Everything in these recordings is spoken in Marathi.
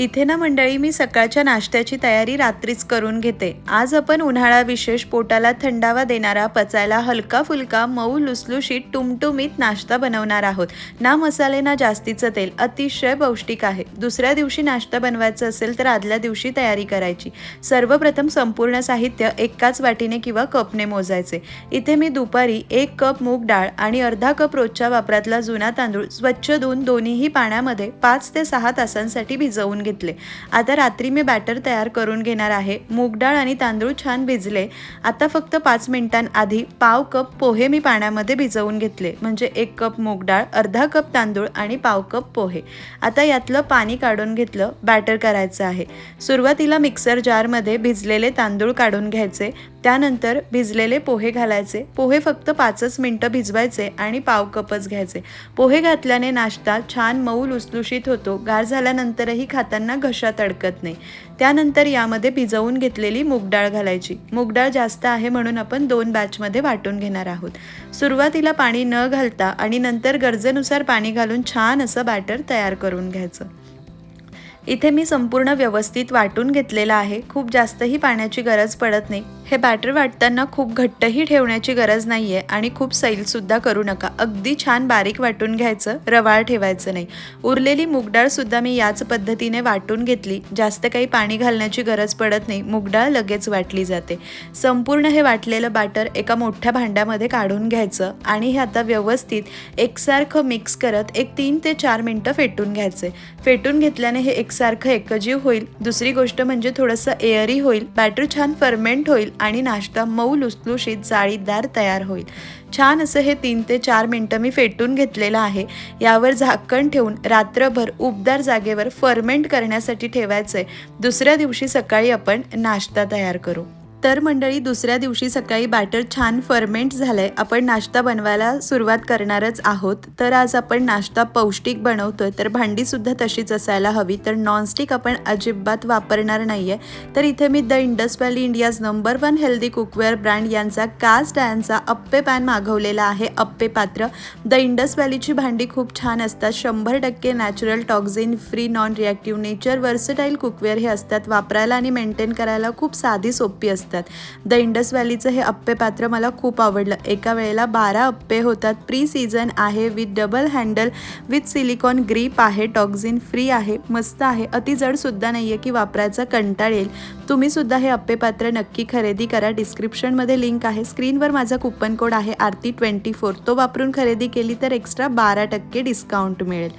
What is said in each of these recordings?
इथे ना मंडळी मी सकाळच्या नाश्त्याची तयारी रात्रीच करून घेते. आज आपण उन्हाळा विशेष पोटाला थंडावा देणारा पचायला हलका फुलका मऊ लुसलुशीत टुमटुमीत नाश्ता बनवणार आहोत. ना मसाले ना जास्तीचं तेल अतिशय पौष्टिक आहे. दुसऱ्या दिवशी नाश्ता बनवायचा असेल तर आदल्या दिवशी तयारी करायची. सर्वप्रथम संपूर्ण साहित्य एकाच वाटीने किंवा कपने मोजायचे. इथे मी दुपारी एक कप मूग डाळ आणि अर्धा कप रोजच्या वापरातला जुना तांदूळ स्वच्छ धुवून दोन्हीही पाण्यामध्ये पाच ते सहा तासांसाठी भिजवून घेतले आता रात्री मी बॅटर तयार करून घेणार आहे. मूग डाळ आणि तांदूळ छान भिजले. आता फक्त पाच मिनिटांआधी पाव कप पोहे मी पाण्यामध्ये भिजवून घेतले. म्हणजे एक कप मूग डाळ अर्धा कप तांदूळ आणि पाव कप पोहे. आता यातलं पाणी काढून घेतलं. बॅटर करायचं आहे. सुरुवातीला मिक्सर जारमध्ये भिजलेले तांदूळ काढून घ्यायचे. त्यानंतर भिजलेले पोहे घालायचे. पोहे फक्त पाचच मिनटं भिजवायचे आणि पाव कपच घ्यायचे. पोहे घातल्याने नाश्ता छान मऊ लुसलुशीत होतो. गार झाल्यानंतरही खाताना घशात अडकत नाही. त्यानंतर यामध्ये भिजवून घेतलेली मूगडाळ घालायची. मूगडाळ जास्त आहे म्हणून आपण दोन बॅचमध्ये वाटून घेणार आहोत. सुरुवातीला पाणी न घालता आणि नंतर गरजेनुसार पाणी घालून छान असं बॅटर तयार करून घ्यायचं. इथे मी संपूर्ण व्यवस्थित वाटून घेतलेलं आहे. खूप जास्तही पाण्याची गरज पडत नाही. हे बॅटर वाटताना खूप घट्टही ठेवण्याची गरज नाही आहे आणि खूप सैलसुद्धा करू नका. अगदी छान बारीक वाटून घ्यायचं रवाळ ठेवायचं नाही. उरलेली मुगडाळसुद्धा मी याच पद्धतीने वाटून घेतली. जास्त काही पाणी घालण्याची गरज पडत नाही. मुगडाळ लगेच वाटली जाते. संपूर्ण हे वाटलेलं बॅटर एका मोठ्या भांड्यामध्ये काढून घ्यायचं आणि हे आता व्यवस्थित एकसारखं मिक्स करत एक तीन ते चार मिनटं फेटून घ्यायचे. फेटून घेतल्याने हे एकसारखं एकजीव होईल. दुसरी गोष्ट म्हणजे थोडंसं एअरी होईल. बॅटर छान फर्मेंट होईल. आणि नाश्ता मऊ लुसलुशीत जाळीदार तयार होईल. छान असं हे तीन ते चार मिनटं मी फेटून घेतलेलं आहे. यावर झाकण ठेवून रात्रभर उबदार जागेवर फर्मेंट करण्यासाठी ठेवायचं आहे दुसऱ्या दिवशी सकाळी आपण नाश्ता तयार करू. तर मंडळी दुसऱ्या दिवशी सकाळी बॅटर छान फर्मेंट झालंय. आपण नाश्ता बनवायला सुरुवात करणारच आहोत. तर आज आपण नाश्ता पौष्टिक बनवतोय. तर भांडी सुद्धा तशीच असायला हवी. तर नॉनस्टिक आपण अजिबात वापरणार नाहीये. तर इथे मी the Indus valley India's number one healthy cookware brand यांचा कास्ट यांचा अप्पे पॅन मागवलेला आहे. अप्पे पात्र. द इंडस व्हॅलीची भांडी खूप छान असतात. शंभर टक्के natural toxin free non reactive nature versatile cookware हे असतात. वापरायला आणि मेंटेन करायला खूप साधी सोपी असतात. द इंडस व्हॅलीचं हे अप्पे पात्र मला खूप आवडलं. एका वेळेला बारा अप्पे होतात. प्री सीझन आहे with double handle with silicone grip आहे टॉक्झिन फ्री आहे मस्त आहे. अति जडसुद्धा नाही आहे की वापरायचा कंटाळ येईल. तुम्हीसुद्धा हे अप्पे पात्र नक्की खरेदी करा. डिस्क्रिप्शनमध्ये लिंक आहे. स्क्रीनवर माझा कुपन कोड आहे आरती ट्वेंटी फोर. तो वापरून खरेदी केली तर एक्स्ट्रा बारा टक्के डिस्काउंट मिळेल.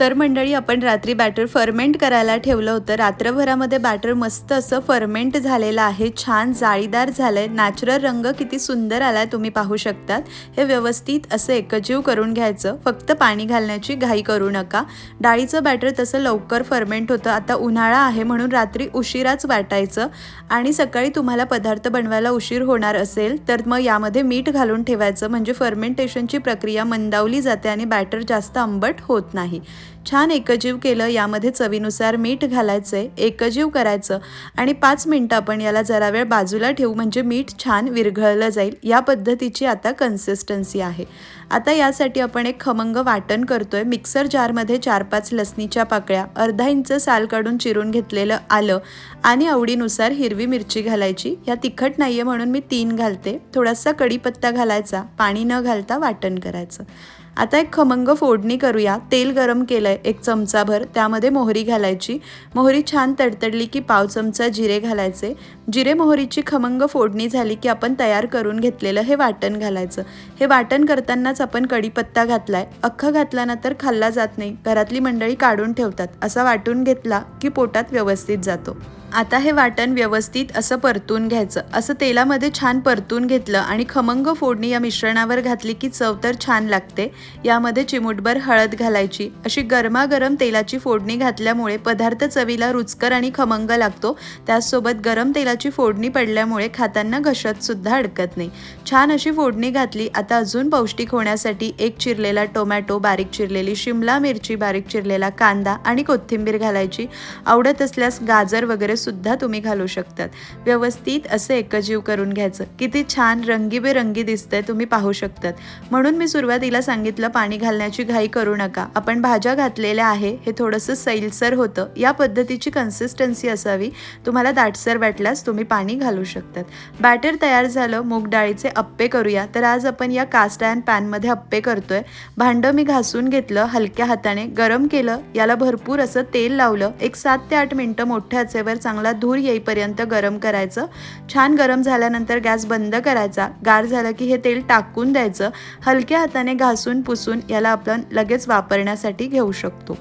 तर मंडळी आपण रात्री बॅटर फर्मेंट करायला ठेवलं होतं. रात्रभरामध्ये बॅटर मस्त असं फर्मेंट झालेलं आहे. छान जाळीदार झालंय. नॅचरल रंग किती सुंदर आलाय तुम्ही पाहू शकतात. हे व्यवस्थित असं एकजीव करून घ्यायचं. फक्त पाणी घालण्याची घाई करू नका. डाळीचं बॅटर तसं लवकर फर्मेंट होतं. आता उन्हाळा आहे म्हणून रात्री उशिराच वाटायचं. आणि सकाळी तुम्हाला पदार्थ बनवायला उशीर होणार असेल तर मग यामध्ये मीठ घालून ठेवायचं. म्हणजे फर्मेंटेशनची प्रक्रिया मंदावली जाते आणि बॅटर जास्त आंबट होत नाही. छान एकजीव केलं यामध्ये चवीनुसार मीठ घालायचं आहे एकजीव करायचं आणि पाच मिनटं आपण याला जरा वेळ बाजूला ठेवू म्हणजे मीठ छान विरघळलं जाईल. या पद्धतीची आता कन्सिस्टन्सी आहे. आता यासाठी आपण एक खमंग वाटण करतोय. मिक्सर जारमध्ये चार पाच लसणीच्या पाकळ्या अर्धा इंच साल काढून चिरून घेतलेलं आलं आणि आवडीनुसार हिरवी मिरची घालायची. ह्या तिखट नाही आहे म्हणून मी तीन घालते. थोडासा कढीपत्ता घालायचा पाणी न घालता वाटण करायचं. आता एक खमंग फोडणी करूया. तेल गरम केलं आहे एक चमचाभर. त्यामध्ये मोहरी घालायची. मोहरी छान तडतडली की पाव चमचा जिरे घालायचे. जिरे मोहरीची खमंग फोडणी झाली की आपण तयार करून घेतलेलं हे वाटण घालायचं. हे वाटण करतानाच आपण कढीपत्ता घातलाय. अख्खा घातला ना तर खाल्ला जात नाही. घरातली मंडळी काढून ठेवतात. असा वाटून घेतला की पोटात व्यवस्थित जातो. आता हे वाटण व्यवस्थित असं परतून घ्यायचं. असं तेलामध्ये छान परतून घेतलं आणि खमंग फोडणी या मिश्रणावर घातली की चव तर छान लागते. यामध्ये चिमूटभर हळद घालायची अशी गरमागरम तेलाची फोडणी घातल्यामुळे पदार्थ चवीला रुचकर आणि खमंग लागतो. त्याचसोबत गरम तेलाची फोडणी पडल्यामुळे खाताना घशात सुद्धा अडकत नाही. छान अशी फोडणी घातली आता अजून पौष्टिक होण्यासाठी एक चिरलेला टोमॅटो बारीक चिरलेली शिमला मिरची बारीक चिरलेला कांदा आणि कोथिंबीर घालायची. आवडत असल्यास गाजर वगैरे सुद्धा तुम्ही घालू शकतात. व्यवस्थित असं एकजीव करून घ्यायचं. किती छान रंगीबेरंगी दिसतंय तुम्ही पाहू शकतात. म्हणून मी सुरुवातीला सांगितलं पाणी घालण्याची घाई करू नका. आपण भाज्या घातलेल्या आहे हे थोडंसं सैलसर होतं. या पद्धतीची कन्सिस्टन्सी असावी. तुम्हाला दाटसर वाटल्यास तुम्ही पाणी घालू शकतात. बॅटर तयार झालं मूग डाळीचे अप्पे करूया. तर आज आपण या कास्ट अँड पॅनमध्ये अप्पे करतोय. भांडं मी घासून घेतलं हलक्या हाताने गरम केलं. याला भरपूर असं तेल लावलं. एक सात ते आठ मिनटं मोठ्या आचेवर चांगला धूर येईपर्यंत गरम करायचं. छान गरम झाल्यानंतर गॅस बंद करायचा. गार झालं की हे तेल टाकून द्यायचं. हलक्या हाताने घासून पुसून याला आपण लगेच वापरण्यासाठी घेऊ शकतो.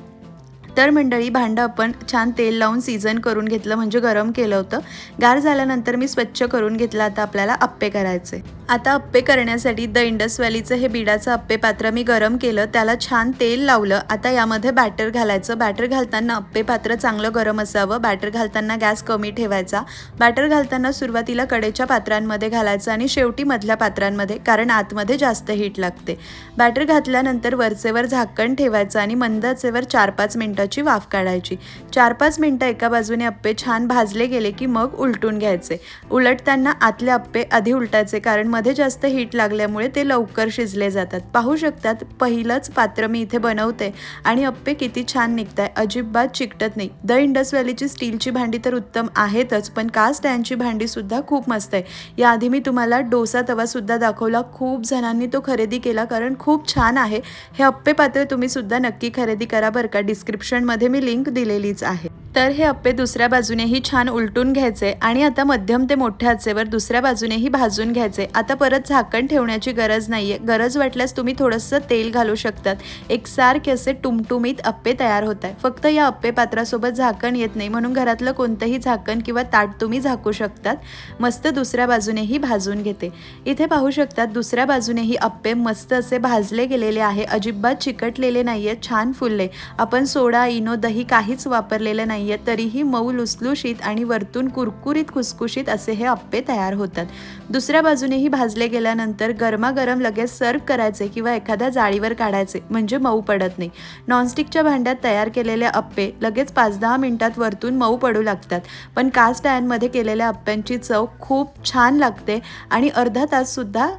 तर मंडळी भांडं आपण छान तेल लावून सीझन करून घेतलं म्हणजे गरम केलं होतं. गार झाल्यानंतर मी स्वच्छ करून घेतलं आता आपल्याला अप्पे करायचे. आता अप्पे करण्यासाठी द इंडस व्हॅलीचं हे बिडाचं अप्पे पात्र मी गरम केलं त्याला छान तेल लावलं. आता यामध्ये बॅटर घालायचं. बॅटर घालताना अप्पे पात्र चांगलं गरम असावं. बॅटर घालताना गॅस कमी ठेवायचा. बॅटर घालताना सुरुवातीला कडेच्या पात्रांमध्ये घालायचं आणि शेवटी मधल्या पात्रांमध्ये कारण आतमध्ये जास्त हीट लागते. बॅटर घातल्यानंतर वरचेवर झाकण ठेवायचं आणि मंदाचेवर चार पाच मिनिटाची वाफ काढायची. चार पाच मिनटं एका बाजूने अप्पे छान भाजले गेले की मग उलटून घ्यायचे. उलटताना आतले अप्पे आधी उलटायचे कारण मध्ये जास्त हीट लागल्यामुळे ते लवकर शिजले जातात. पाहू शकतात पहिलंच पात्र मी इथे बनवते आणि अप्पे किती छान निघत आहे अजिबात चिकटत नाही. द इंडस व्हॅलीची स्टीलची भांडी तर उत्तम आहेतच पण कास्ट आयनची भांडी सुद्धा खूप मस्त आहे. याआधी मी तुम्हाला डोसा तवा सुद्धा दाखवला. खूप जणांनी तो खरेदी केला कारण खूप छान आहे. हे अप्पे पात्र तुम्ही सुद्धा नक्की खरेदी करा बरं का. डिस्क्रिप्शनमध्ये मी लिंक दिलेलीच आहे. तर हे अप्पे दुसऱ्या बाजूनेही छान उलटून घ्यायचे आणि आता मध्यम ते मोठ्या आचेवर दुसऱ्या बाजूनेही भाजून घ्यायचे. आता परत झाकण ठेवण्याची गरज नाही आहे गरज वाटल्यास तुम्ही थोडंसं तेल घालू शकतात. एकसारखे असे टुमटुमीत अप्पे तयार होत आहे फक्त या अप्पे पात्रासोबत झाकण येत नाही. म्हणून घरातलं कोणतंही झाकण किंवा ताट तुम्ही झाकू शकतात. मस्त दुसऱ्या बाजूनेही भाजून घेते. इथे पाहू शकतात दुसऱ्या बाजूनेही अप्पे मस्त असे भाजले गेलेले आहे. अजिबात चिकटलेले नाही आहेत छान फुलले. आपण सोडा इनो दही काहीच वापरलेलं नाही नाहीये तरीही मऊ लुसलुशीत आणि वरतून कुरकुरीत खुसखुशीत असे हे अप्पे तयार होतात. दुसऱ्या बाजूनेही भाजले गेल्यानंतर गरमागरम लगेच सर्व करायचे किंवा एखाद्या जाळीवर काढायचे म्हणजे मऊ पडत नाही. नॉनस्टिकच्या भांड्यात तयार केलेले अप्पे लगेच पाच दहा मिनिटात वरतून मऊ पडू लागतात. पण कास्ट आयनमध्ये केलेल्या अप्प्यांची चव खूप छान लागते आणि अर्धा ताससुद्धा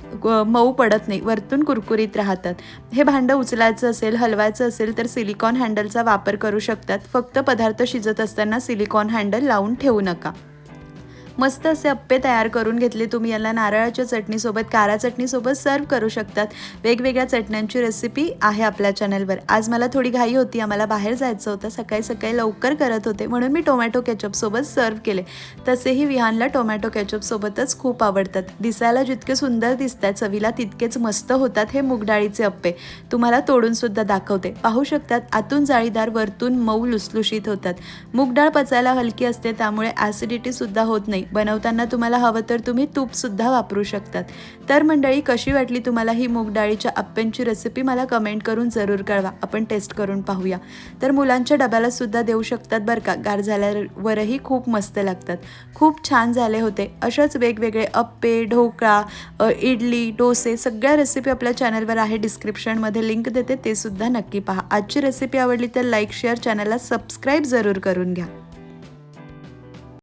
मऊ पडत नाही वरतून कुरकुरीत राहतात. हे भांडं उचलायचं असेल हलवायचं असेल तर सिलिकॉन हँडलचा वापर करू शकतात. फक्त पदार्थ शिजत असताना सिलिकॉन हँडल लावून ठेवू नका. मस्त असे अप्पे तयार करून घेतले. तुम्ही याला नारळाच्या चटणीसोबत कारा चटणीसोबत सर्व करू शकतात. वेगवेगळ्या चटण्यांची रेसिपी आहे आपल्या चॅनलवर आज मला थोडी घाई होती आम्हाला बाहेर जायचं होतं. सकाळी सकाळी लवकर करत होते म्हणून मी टोमॅटो केचपसोबत सर्व केले. तसेही विहानला टोमॅटो केचपसोबतच खूप आवडतात. दिसायला जितके सुंदर दिसतात चवीला तितकेच मस्त होतात हे मुगडाळीचे अप्पे. तुम्हाला तोडूनसुद्धा दाखवते. पाहू शकतात आतून जाळीदार वरतून मऊ लुसलुशीत होतात. मूगडाळ पचायला हलकी असते त्यामुळे ॲसिडिटीसुद्धा होत नाही. बनवताना तुम्हाला हवं तर तुम्ही तूपसुद्धा वापरू शकतात. तर मंडळी कशी वाटली तुम्हाला ही मूग डाळीच्या अप्प्यांची रेसिपी मला कमेंट करून जरूर कळवा. आपण टेस्ट करून पाहूया. तर मुलांच्या डब्याला सुद्धा देऊ शकतात बरं का. गार झाल्यावरही खूप मस्त लागतात. खूप छान झाले होते. अशाच वेगवेगळे अप्पे ढोकळा इडली डोसे सगळ्या रेसिपी आपल्या चॅनलवर आहे. डिस्क्रिप्शनमध्ये लिंक देते. ते सुद्धा नक्की पहा. आजची रेसिपी आवडली तर लाईक शेअर चॅनलला सबस्क्राईब जरूर करून घ्या.